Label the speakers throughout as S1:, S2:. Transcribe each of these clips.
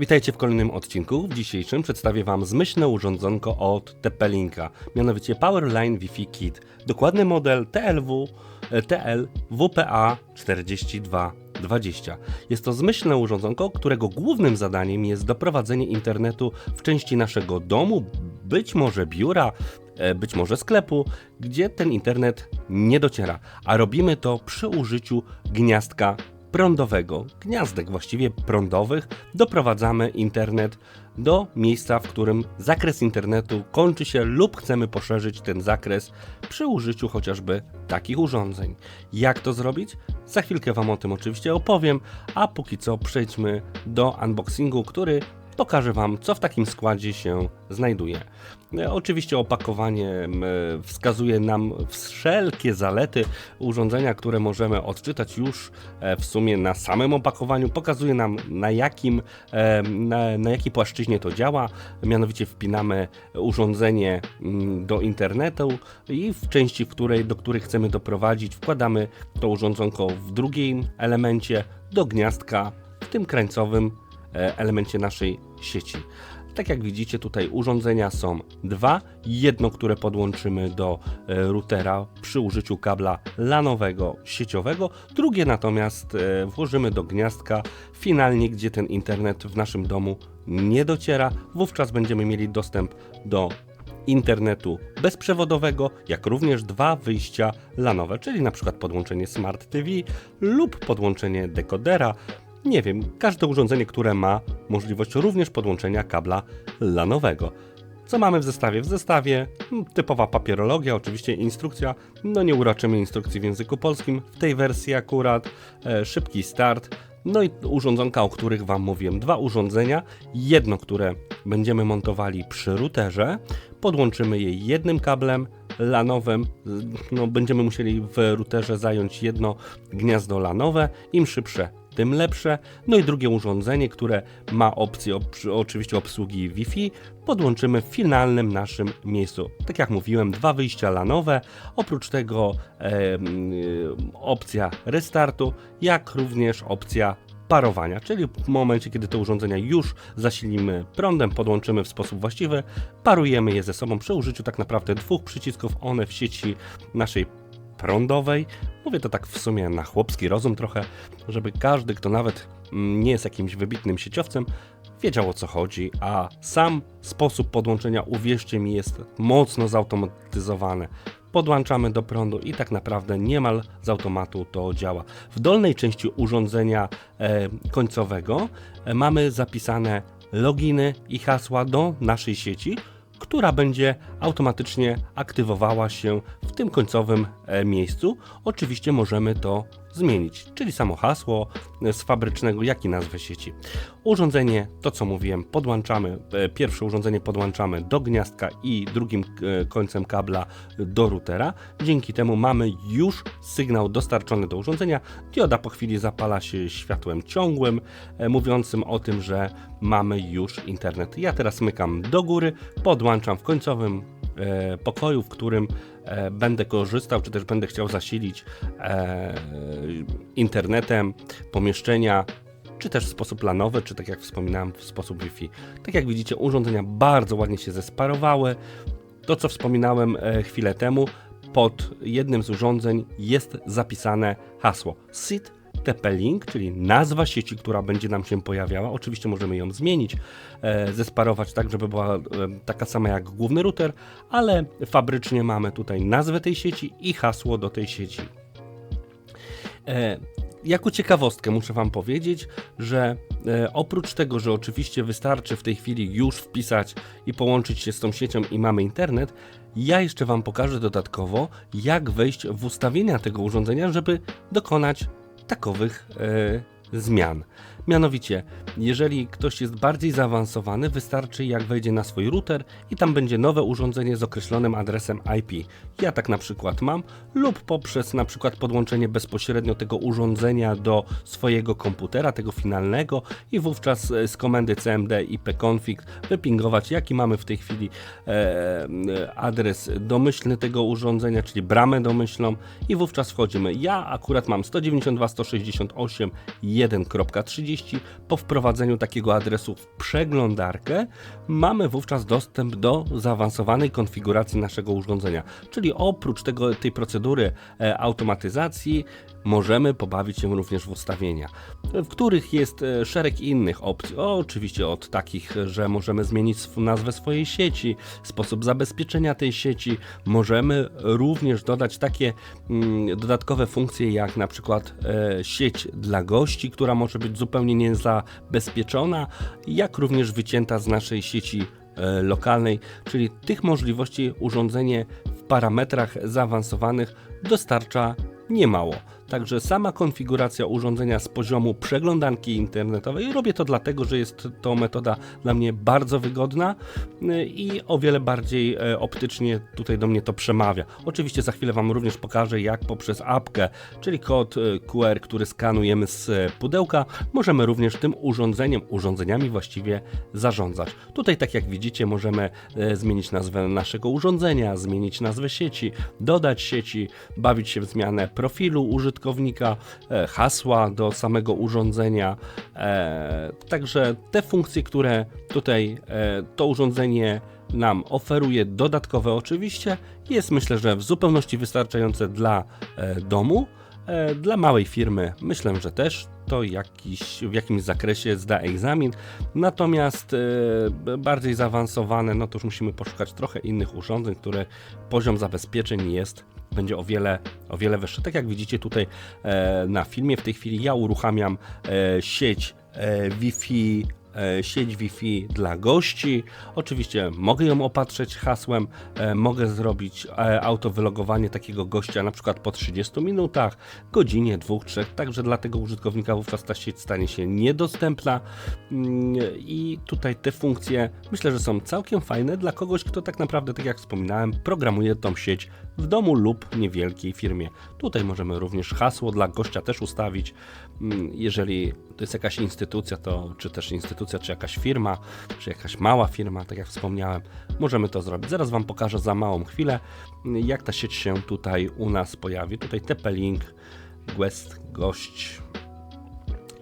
S1: Witajcie w kolejnym odcinku. W dzisiejszym przedstawię Wam zmyślne urządzonko od TP-Linka, mianowicie Powerline Wi-Fi Kit. Dokładny model TLW, TL WPA 4220. Jest to zmyślne urządzonko, którego głównym zadaniem jest doprowadzenie internetu w części naszego domu, być może biura, e, być może sklepu, gdzie ten internet nie dociera, a robimy to przy użyciu gniazdka prądowego, gniazdek właściwie prądowych, doprowadzamy internet do miejsca, w którym zakres internetu kończy się lub chcemy poszerzyć ten zakres przy użyciu chociażby takich urządzeń. Jak to zrobić? Za chwilkę Wam o tym oczywiście opowiem, a póki co przejdźmy do unboxingu, który pokażę Wam, co w takim składzie się znajduje. E, Oczywiście opakowanie m, wskazuje nam wszelkie zalety urządzenia, które możemy odczytać już e, w sumie na samym opakowaniu. Pokazuje nam na jakim, e, na, na jakiej płaszczyźnie to działa. Mianowicie wpinamy urządzenie do internetu i w części, w której, do której chcemy doprowadzić, wkładamy to urządzonko w drugim elemencie do gniazdka, w tym krańcowym e, elemencie naszej sieci. Tak jak widzicie, tutaj urządzenia są dwa. Jedno, które podłączymy do e, routera przy użyciu kabla lanowego sieciowego, drugie natomiast e, włożymy do gniazdka finalnie, gdzie ten internet w naszym domu nie dociera. Wówczas będziemy mieli dostęp do internetu bezprzewodowego, jak również dwa wyjścia lanowe, czyli na przykład podłączenie Smart TV lub podłączenie dekodera. Nie wiem, każde urządzenie, które ma możliwość również podłączenia kabla lanowego. Co mamy w zestawie? W zestawie typowa papierologia, oczywiście instrukcja. No nie uraczymy instrukcji w języku polskim w tej wersji akurat. E, szybki start. No i urządzonka, o których Wam mówiłem. Dwa urządzenia. Jedno, które będziemy montowali przy routerze. Podłączymy je jednym kablem lanowym. No, będziemy musieli w routerze zająć jedno gniazdo lanowe. Im szybsze, tym lepsze. No i drugie urządzenie, które ma opcję op oczywiście obsługi Wi-Fi, podłączymy w finalnym naszym miejscu. Tak jak mówiłem, dwa wyjścia lanowe, oprócz tego e, opcja restartu, jak również opcja parowania, czyli w momencie, kiedy te urządzenia już zasilimy prądem, podłączymy w sposób właściwy, parujemy je ze sobą przy użyciu tak naprawdę dwóch przycisków, one w sieci naszej prądowej. Mówię to tak w sumie na chłopski rozum trochę, żeby każdy, kto nawet nie jest jakimś wybitnym sieciowcem, wiedział o co chodzi, a sam sposób podłączenia, uwierzcie mi, jest mocno zautomatyzowany. Podłączamy do prądu i tak naprawdę niemal z automatu to działa. W dolnej części urządzenia e, końcowego e, mamy zapisane loginy i hasła do naszej sieci, która będzie automatycznie aktywowała się w tym końcowym e, miejscu. Oczywiście możemy to zmienić, czyli samo hasło e, z fabrycznego, jak i nazwę sieci. Urządzenie, to co mówiłem, podłączamy, e, pierwsze urządzenie podłączamy do gniazdka i drugim e, końcem kabla do routera. Dzięki temu mamy już sygnał dostarczony do urządzenia. Dioda po chwili zapala się światłem ciągłym, mówiącym o tym, że mamy już internet. Ja teraz smykam do góry, podłączam w końcowym pokoju, w którym będę korzystał, czy też będę chciał zasilić e, internetem pomieszczenia, czy też w sposób planowy, czy tak jak wspominałem, w sposób Wi-Fi. Tak jak widzicie, urządzenia bardzo ładnie się zesparowały. To, co wspominałem e, chwilę temu, pod jednym z urządzeń jest zapisane hasło SIT TP-Link, czyli nazwa sieci, która będzie nam się pojawiała. Oczywiście możemy ją zmienić, e, zesparować tak, żeby była e, taka sama jak główny router, ale fabrycznie mamy tutaj nazwę tej sieci i hasło do tej sieci. E, jako ciekawostkę muszę Wam powiedzieć, że oprócz tego, że oczywiście wystarczy w tej chwili już wpisać i połączyć się z tą siecią i mamy internet, ja jeszcze Wam pokażę dodatkowo, jak wejść w ustawienia tego urządzenia, żeby dokonać takowych e, zmian. Mianowicie, jeżeli ktoś jest bardziej zaawansowany, wystarczy jak wejdzie na swój router i tam będzie nowe urządzenie z określonym adresem IP. Ja tak na przykład mam, lub poprzez na przykład podłączenie bezpośrednio tego urządzenia do swojego komputera, tego finalnego i wówczas e, z komendy cmd i pconfig wypingować jaki mamy w tej chwili e, e, adres domyślny tego urządzenia, czyli bramę domyślną i wówczas wchodzimy. Ja akurat mam 192.168.1 1.30 po wprowadzeniu takiego adresu w przeglądarkę mamy wówczas dostęp do zaawansowanej konfiguracji naszego urządzenia. Czyli oprócz tego, tej procedury e, automatyzacji możemy pobawić się również w ustawienia, w których jest e, szereg innych opcji. O, oczywiście od takich, że możemy zmienić nazwę swojej sieci, sposób zabezpieczenia tej sieci. Możemy również dodać takie mm, dodatkowe funkcje, jak na przykład e, sieć dla gości, która może być zupełnie niezabezpieczona, jak również wycięta z naszej sieci e, lokalnej, czyli tych możliwości urządzenie w parametrach zaawansowanych dostarcza niemało. Także sama konfiguracja urządzenia z poziomu przeglądanki internetowej, robię to dlatego, że jest to metoda dla mnie bardzo wygodna y, i o wiele bardziej e, optycznie tutaj do mnie to przemawia. Oczywiście za chwilę Wam również pokażę, jak poprzez apkę, czyli kod e, QR, który skanujemy z pudełka, możemy również tym urządzeniem, urządzeniami właściwie zarządzać. Tutaj, tak jak widzicie, możemy e, zmienić nazwę naszego urządzenia, zmienić nazwę sieci, dodać sieci, bawić się w zmianę profilu użytkownika, e, hasła do samego urządzenia. E, Także te funkcje, które tutaj e, to urządzenie nam oferuje, dodatkowe oczywiście, jest myślę, że w zupełności wystarczające dla domu. Dla małej firmy myślę, że też to jakiś, w jakimś zakresie zda egzamin. Natomiast e, bardziej zaawansowane, no to już musimy poszukać trochę innych urządzeń, które poziom zabezpieczeń jest będzie o wiele, o wiele wyższy. Tak jak widzicie tutaj e, na filmie, w tej chwili ja uruchamiam e, sieć e, Wi-Fi sieć Wi-Fi dla gości. Oczywiście mogę ją opatrzeć hasłem, mogę zrobić autowylogowanie takiego gościa na przykład po 30 minutach, godzinie, dwóch, trzech, także dla tego użytkownika wówczas ta sieć stanie się niedostępna Mm, i tutaj te funkcje myślę, że są całkiem fajne dla kogoś, kto tak naprawdę, tak jak wspominałem, programuje tą sieć w domu lub niewielkiej firmie. Tutaj możemy również hasło dla gościa też ustawić. Mm, Jeżeli to jest jakaś instytucja, to czy też instytucja, czy jakaś firma, czy jakaś mała firma, tak jak wspomniałem, możemy to zrobić. Zaraz Wam pokażę za małą chwilę, mm, jak ta sieć się tutaj u nas pojawi. Tutaj TP-Link, Guest, gość,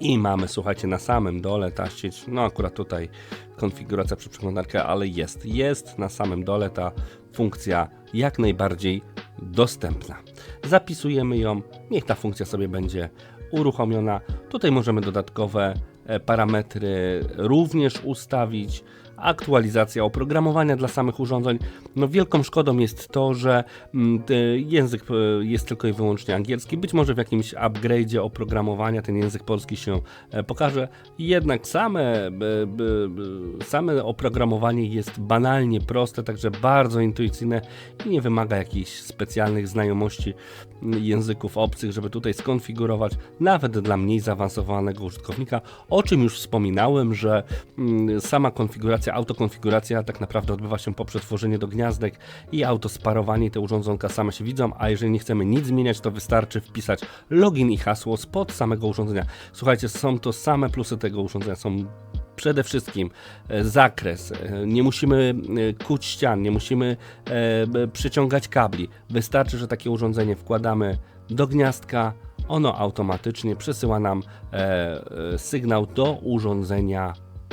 S1: i mamy, słuchajcie, na samym dole ta sieć, no akurat tutaj konfiguracja przez przeglądarkę, ale jest, jest na samym dole ta funkcja jak najbardziej dostępna. Zapisujemy ją, niech ta funkcja sobie będzie uruchomiona. Tutaj możemy dodatkowe e, parametry również ustawić. Aktualizacja oprogramowania dla samych urządzeń. No wielką szkodą jest to, że mm, język e, jest tylko i wyłącznie angielski. Być może w jakimś upgrade'zie oprogramowania ten język polski się e, pokaże. Jednak same, same oprogramowanie jest banalnie proste, także bardzo intuicyjne i nie wymaga jakichś specjalnych znajomości mm, języków obcych, żeby tutaj skonfigurować, nawet dla mniej zaawansowanego użytkownika. O czym już wspominałem, że mm, sama konfiguracja, autokonfiguracja tak naprawdę odbywa się poprzez tworzenie do gniazdek i autosparowanie. Te urządzonka same się widzą, a jeżeli nie chcemy nic zmieniać, to wystarczy wpisać login i hasło spod samego urządzenia. Słuchajcie, są to same plusy tego urządzenia, są przede wszystkim e, zakres. E, Nie musimy e, kuć ścian, nie musimy przyciągać kabli. Wystarczy, że takie urządzenie wkładamy do gniazdka, ono automatycznie przesyła nam sygnał do urządzenia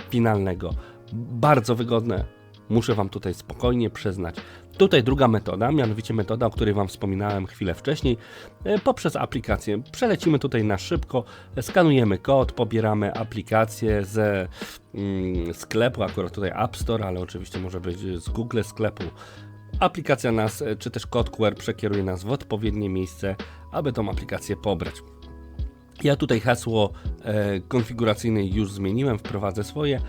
S1: finalnego. Bardzo wygodne, muszę Wam tutaj spokojnie przyznać. Tutaj druga metoda, mianowicie metoda, o której Wam wspominałem chwilę wcześniej, e, poprzez aplikację. Przelecimy tutaj na szybko, skanujemy kod, pobieramy aplikację ze mm, sklepu, akurat tutaj App Store, ale oczywiście może być z Google sklepu. Aplikacja nas, e, czy też kod QR przekieruje nas w odpowiednie miejsce, aby tą aplikację pobrać. Ja tutaj hasło e, konfiguracyjne już zmieniłem, wprowadzę swoje.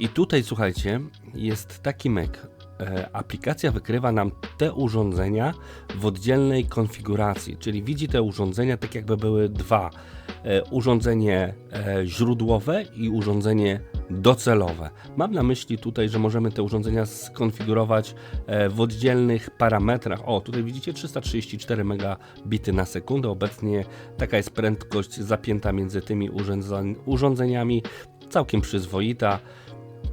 S1: I tutaj słuchajcie, jest taki myk. E, aplikacja wykrywa nam te urządzenia w oddzielnej konfiguracji, czyli widzi te urządzenia tak jakby były dwa. E, urządzenie e, źródłowe i urządzenie docelowe. Mam na myśli tutaj, że możemy te urządzenia skonfigurować w oddzielnych parametrach. O, tutaj widzicie 334 megabity na sekundę. Obecnie taka jest prędkość zapięta między tymi urządzeniami. Całkiem przyzwoita.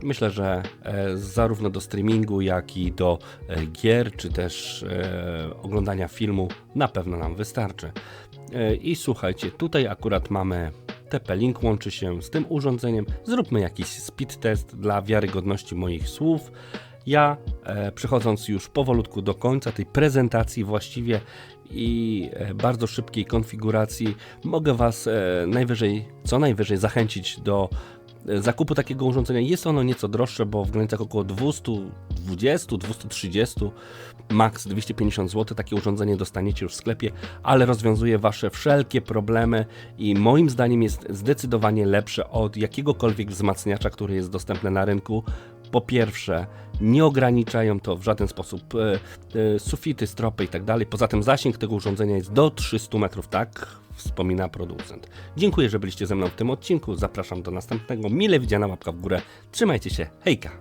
S1: Myślę, że e, zarówno do streamingu, jak i do e, gier, czy też e, oglądania filmu na pewno nam wystarczy. I słuchajcie, tutaj akurat mamy TP-Link łączy się z tym urządzeniem. Zróbmy jakiś speed test dla wiarygodności moich słów. Ja, e, przechodząc już powolutku do końca tej prezentacji właściwie i bardzo szybkiej konfiguracji, mogę Was najwyżej, co najwyżej zachęcić do zakupu takiego urządzenia. Jest ono nieco droższe, bo w granicach około 220, 230, max 250 zł. Takie urządzenie dostaniecie już w sklepie, ale rozwiązuje Wasze wszelkie problemy i moim zdaniem jest zdecydowanie lepsze od jakiegokolwiek wzmacniacza, który jest dostępny na rynku. Po pierwsze, nie ograniczają to w żaden sposób e, e, sufity, stropy i tak. Poza tym zasięg tego urządzenia jest do 300 metrów, tak wspomina producent. Dziękuję, że byliście ze mną w tym odcinku. Zapraszam do następnego. Mile widziana łapka w górę. Trzymajcie się. Hejka!